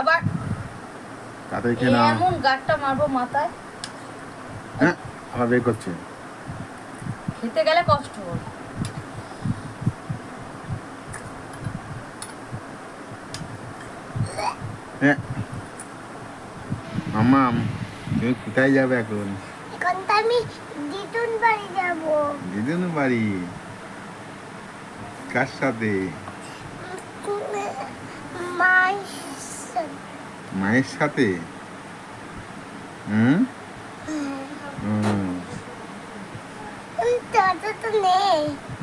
আবার তাড়াতাড়ি খেয়ে নাও। এমন গাঁটটা মারবো মাথায়। হ্যাঁ আবার বের করছে। খেতে গেলে কষ্ট হবে। হ্যাঁ। তুমি কোথায় যাবে এখন? এখন তো আমি দিদুন বাড়ি যাব। দিদিন বাড়ি? কার সাথে? মাই মায়ের সাথে? হুম?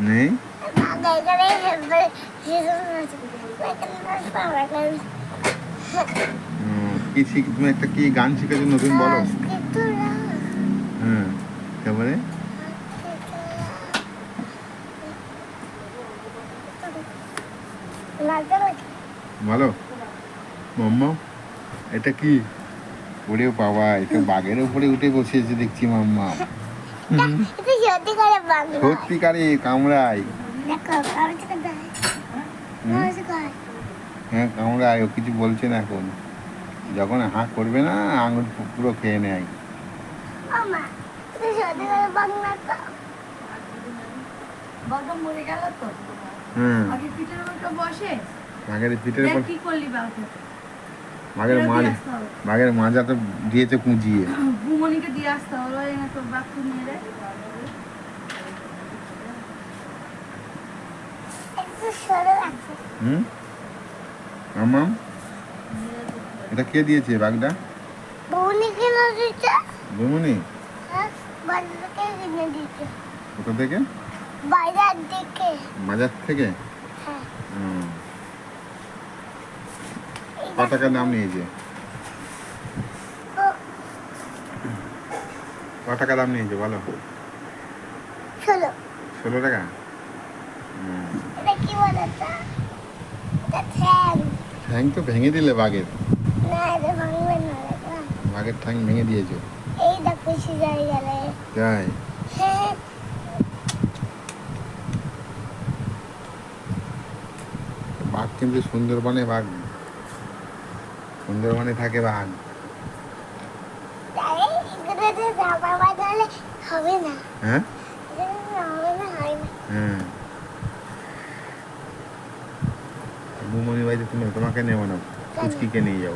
নেই। কি শিখ তুমি একটা কি গান শিখেছো নতুন বলো? হুম তারপরে? বলো। মাম্মা এটা কি? ওরে বাবা এটা বাঘের উপরে উঠে বসেছে দেখছি মাম্মা। সত্যিকারে কোথায় হ্যাঁ কামড়াই ও কিছু বলছে না এখন। যখন হাঁ করবে না আঙুল পুরো খেয়ে নেয়। ও মা এটা সত্যি করে বাংলা তো? বাঘটা মরে গেল তো? হুম আগে পিঠের উপর কি করলি বাঘকে বাঘের আসতে বাঘের মাজা তো দিয়েছে কুঁজিয়ে। বুমনিকে দিয়ে আসতে হলো এনে তোর বাঘকে নিয়ে রে একটু সরো আছে। হুম? এটা কে দিয়েছে বাঘটা? কিনে বুমনি? হ্যাঁ থেকে কিনে থেকে? বাজার থেকে? হ্যাঁ। টাকা দাম নিয়েছে ক টাকা দাম নিয়েছে বলো। ষোলো। ষোলো টাকা? ঠ্যাং। তো ভেঙে দিলে বাঘের। বাঘের ঠ্যাং ভেঙে দিয়েছ। তাই? হ্যাঁ। বাঘ কিন্তু সুন্দরবনে বাঘ সুন্দরবনে থাকে বাঘ। হ্যাঁ? বুমনি বাড়িতে তুমি তোমাকে নেব না নিয়ে যাব।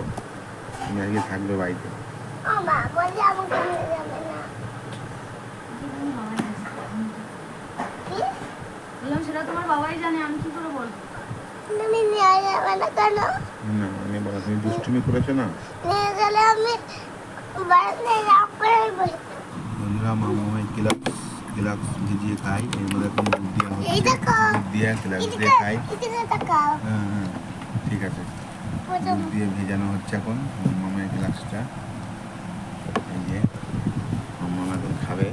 তুমি আজকে থাকবে বাড়িতে। সেটা তোমার বাবাই জানে আমি কি করে বলব? তুমি নিয়ে যাবে না কেন? না আমি বলো তুমি দুষ্টুমি করেছ না? নিয়ে গেলে আমি বাড়িতে রাগ করে বসে বন্ধুরা ভিজিয়ে খাই এর মধ্যে কোনো দুধ দেওয়া হচ্ছে দুধ দিয়ে ক্লাব দিয়ে খাই হ্যাঁ হ্যাঁ ঠিক আছে। দুধ দিয়ে ভেজানো হচ্ছে এখন মামাই গ্লাসটা এই যে মামা এখন খাবে।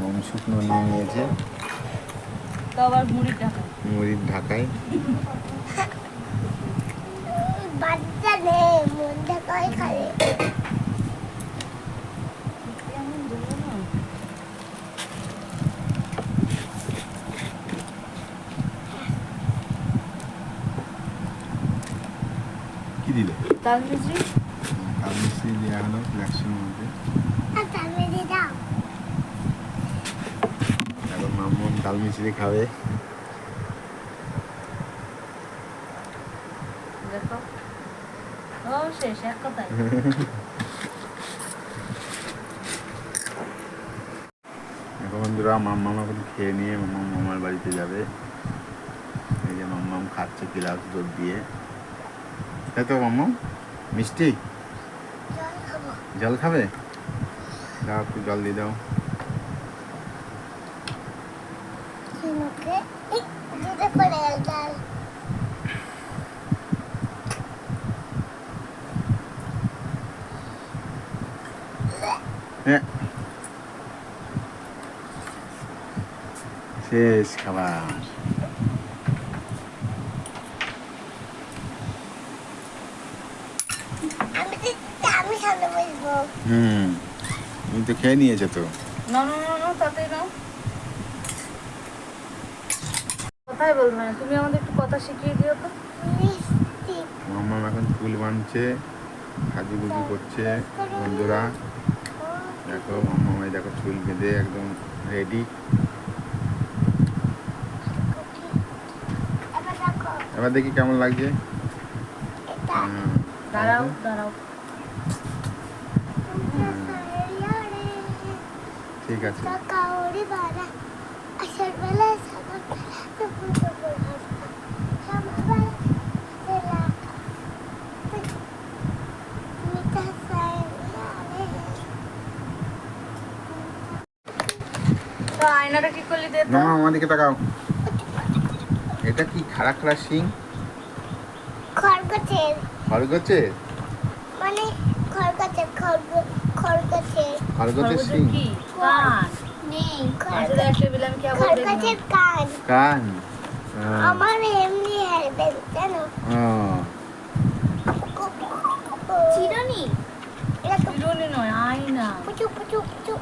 মাম শুকনো নিয়ে নিয়েছে। তো আবার মুড়ি টাকা মুড়ির ঢাকায়। বাচ্চা নেই মধ্যে কয় খাবে কি দিলে? তাল মিষ্টি কাল মিস্ত্রি দেওয়া হলো গ্লাসের মধ্যে। দিয়ে দাও। এখন মামন ডাল মিশ্রি খাবে দেখো ও শেষ এক কথায় এখন বন্ধুরা মাম্মাম এখন খেয়ে নিয়ে মাম্মাম মামার বাড়িতে যাবে। এই যে মাম্মাম খাচ্ছে গ্লাস দুধ দিয়ে। তাই তো মাম্মাম মিষ্টি? জল খাবে? দাও একটু জল দিয়ে দাও ঝিনুকে এই দুধে পড়ে গেল ডাল হ্যাঁ শেষ খাবার আমি তো আমি সামনে বসবো। হুম। তুমি তো খেয়ে নিয়েছো তো। না না না না তাতে নাও কথাই বলবে না। তুমি আমাদের একটু কথা শিখিয়ে দিও তো। মিষ্টি। মাম্মাম এখন চুল বানছে সাজুগুজু করছে বন্ধুরা। দেখো মামাই দেখো চুল বেঁধে একদম রেডি এবার দেখি কেমন লাগছে। দাঁড়াও দাঁড়াও। ঠিক আছে। আয়নাটা কি করলি দে না আমার দিকে তাকাও। এটা কি খাড়া খাড়া শিং? খরগোশের। খরগোশের? মানে খরগোশের খরগোশের। খরগোশের শিং? কান। নেই আচ্ছা, খরগোশের কান। কান? আমার এমনি হেলবে কেন চিরনি। চিরনি নয় আয়না। পুচু পুচু পুচু।